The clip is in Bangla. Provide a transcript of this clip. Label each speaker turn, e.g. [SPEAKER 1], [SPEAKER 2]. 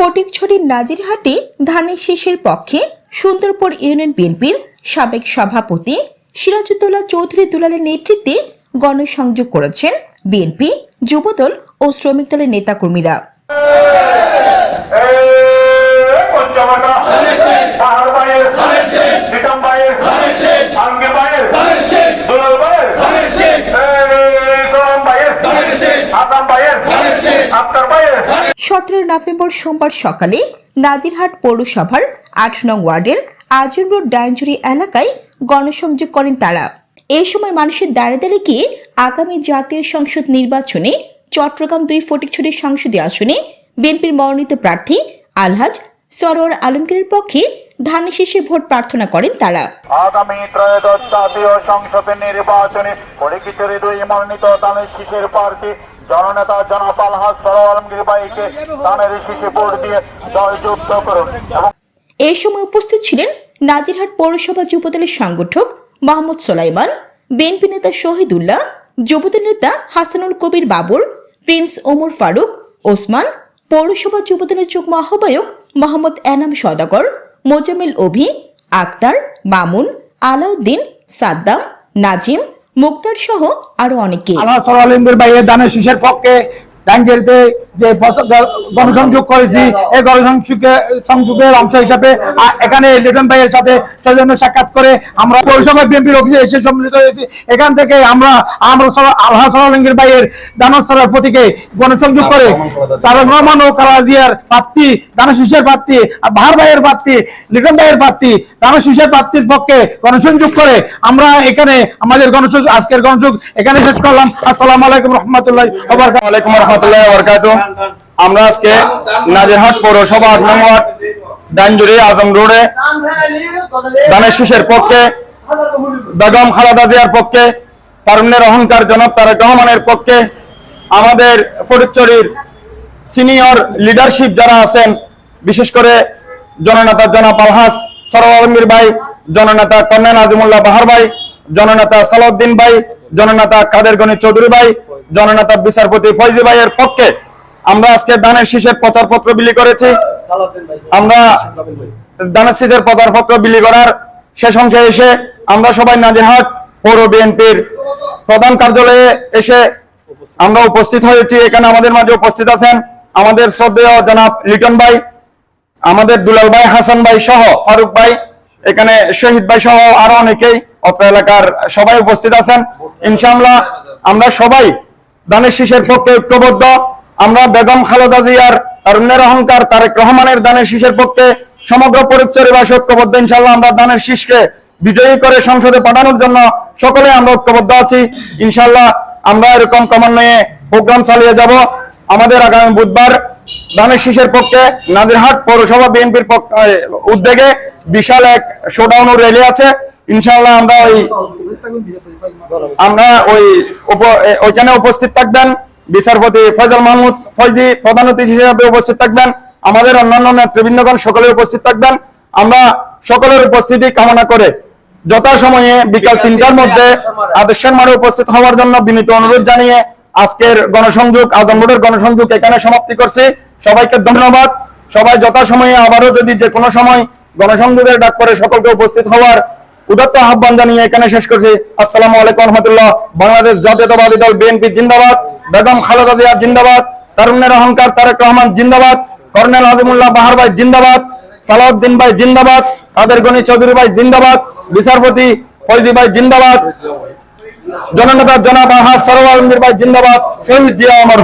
[SPEAKER 1] ফটিকছড়ির নাজিরহাটে ধানের শীষের পক্ষে সুন্দরপুর ইউনিয়ন বিএনপির সাবেক সভাপতি সিরাজুদ্দোল্লা চৌধুরী দুলালের নেতৃত্বে গণসংযোগ করেছেন বিএনপি যুবদল ও শ্রমিক দলের নেতাকর্মীরা সতেরো নভেম্বর সোমবার সকালে নাজিরহাট পৌরসভার আট নং ওয়ার্ডের আজম রোড ডায়ঞ্জুরি এলাকায় গণসংযোগ করেন তারা। এই সময় মানুষের দাঁড়ে দাঁড়িয়ে গিয়ে আগামী জাতীয় সংসদ নির্বাচনে চট্টগ্রাম দুই ফটিকছড়ি সংসদীয় আসনে বিএনপির মনোনীত প্রার্থী আলহাজ সরোয়ার আলমগীরের পক্ষে ধানের শীষে ভোট প্রার্থনা করেন তারা।
[SPEAKER 2] আগামী ত্রয়োদশ জাতীয় সংসদের নির্বাচনে পরিচিতরে দুই মনোনীত দানের শীষের প্রার্থী জননেতা জনাপাল হাস সরো আলমগীর বাইকে দানের শীষে ভোট দিয়ে জয়যুক্ত করুন
[SPEAKER 1] এই সময় উপস্থিত ছিলেন নাজিরহাট পৌরসভা যুবদলের সংগঠক মাহমুদ সোলাইমান বিএনপি নেতা শহীদুল্লাহ যুবদল নেতা হাসানুল কবির বাবুর প্রিন্স ওমর ফারুক ওসমান পৌরসভা যুবদলের যুগ্ম আহ্বায়ক মোহাম্মদ এনাম সদাগর মোজামেল অভি, আক্তার, মামুন, আলাউদ্দিন, সাদ্দাম, নাজিম, মুক্তার সহ আরও অনেকে।
[SPEAKER 3] আল্লাহ সরালিমদের বাইরে দানের শীষের পক্ষে ডাঙ্গেরিতে যে গণসংযোগ করেছি এই গণসংযোগে সংযোগের অংশ হিসাবে এখানে লিটন ভাইয়ের সাথে সৌজন্য সাক্ষাৎ করে আমরা পৌরসভা বিএনপির অফিসে এসে সম্মিলিত হয়েছি। এখান থেকে আমরা আমরা আল্লাহ সরালিঙ্গের ভাইয়ের দানস্তরের প্রতীকে গণসংযোগ করে তারা রহমান ও কারাজিয়ার প্রার্থী দানা শীষের প্রার্থী বাহার ভাইয়ের প্রার্থী লিটন ভাইয়ের প্রার্থী দানা শীষের প্রার্থীর পক্ষে গণসংযোগ করে আমরা এখানে আমাদের গণসংযোগ আজকের গণসংযোগ এখানে শেষ করলাম। আসসালামু আলাইকুম রহমতুল্লাহ
[SPEAKER 4] আলাইকুম রহমতুল্লাহ বরকাত আমরা আজকে নাজিরহাট পৌরসভা আট নং ওয়ার্ড, ডানজুরি আজম রোডে দানের শীষের পক্ষে, বেগম খালেদা জিয়ার পক্ষে, তারুণ্যের অহংকার জনক তারেক রহমানের পক্ষে, আমাদের ফটিকচুরির সিনিয়র লিডারশিপ যারা আছেন, বিশেষ করে জননেতা জনাব আলহাস সরব আলমগীর ভাই, জননেতা কর্নেল আজিমুল্লাহ বাহার ভাই, জননেতা সালাউদ্দিন ভাই, জননেতা কাদের গণি চৌধুরী ভাই, জননেতা বিচারপতি ফৈজি ভাইয়ের পক্ষে আমরা আজকে দানের শীষের প্রচারপত্র বিলি করেছি। আমরা দানের শীষের প্রচারপত্র বিলি করার শেষ অংশে এসে আমরা সবাই নাজিরহাট পৌর বিএনপির প্রধান কার্যালয়ে এসে আমরা উপস্থিত হয়েছি। এখানে আমাদের মাঝে উপস্থিত আছেন আমাদের শ্রদ্ধেয় জনাব লিটন ভাই, আমাদের দুলাল ভাই, হাসান ভাই সহ ফারুক ভাই, এখানে শহীদ ভাই সহ আরও অনেকেই অত্র এলাকার সবাই উপস্থিত আছেন। ইনশাআল্লাহ আমরা সবাই দানের শীষের পক্ষে ঐক্যবদ্ধ। আমরা বেগম খালেদা জিয়ার তারুণ্যের অহংকার, তারেক রহমানের দানের শীষের পক্ষে সমগ্র পরিচয়বাসী ঐক্যবদ্ধ ইনশাল্লাহ আমরা দানের শীষকে বিজয়ী করে সংসদে পাঠানোর জন্য সকলে আমরা ঐক্যবদ্ধ আছি। ইনশাল্লাহ আমরা এরকম ক্রমান্বয়ে প্রোগ্রাম চালিয়ে যাব। আমাদের আগামী বুধবার দানের শীষের পক্ষে নাদিরহাট পৌরসভা বিএনপির উদ্যোগে বিশাল এক শোডাউন র্যালি আছে। ইনশাল্লাহ আমরা ওই আমরা ওই ওইখানে উপস্থিত থাকবেন। বিচারপতি ফয়জল মাহমুদ ফয়জি প্রধান অতিথি হিসেবে উপস্থিত থাকবেন। আমাদের অন্যান্য নেতৃবৃন্দগণ সকলে উপস্থিত থাকবেন। আমরা সকলের উপস্থিতি কামনা করে যথাসময়ে বিকাল তিনটার মধ্যে আদর্শের মাঠে উপস্থিত হওয়ার জন্য বিনীত অনুরোধ জানিয়ে আজকের গণসংযোগ আজম রোডের গণসংযোগ এখানে সমাপ্তি করছি। সবাইকে ধন্যবাদ। সবাই যথাসময়ে আবারও যদি যে কোনো সময় গণসংযোগের ডাক পরে সকলকে উপস্থিত হওয়ার উদাত্ত আহ্বান জানিয়ে এখানে শেষ করছি। আসসালামু আলাইকুম রহমতুল্লাহ। বাংলাদেশ জাতীয়তাবাদী দল বিএনপি জিন্দাবাদ। বেগম খালেদা জিয়া জিন্দাবাদ তারুণের অহংকার তারেক রহমান জিন্দাবাদ, কর্নেল আজিমুল্লাহ বাহার ভাই জিন্দাবাদ, সালাউদ্দিন ভাই জিন্দাবাদ, কাদের গণি চৌধুরী ভাই জিন্দাবাদ, বিচারপতি ফৈজি ভাই জিন্দাবাদ, জননেতা জনাব আহাজ সরোয়ার ভাই জিন্দাবাদ, শহীদ জিয়া অমর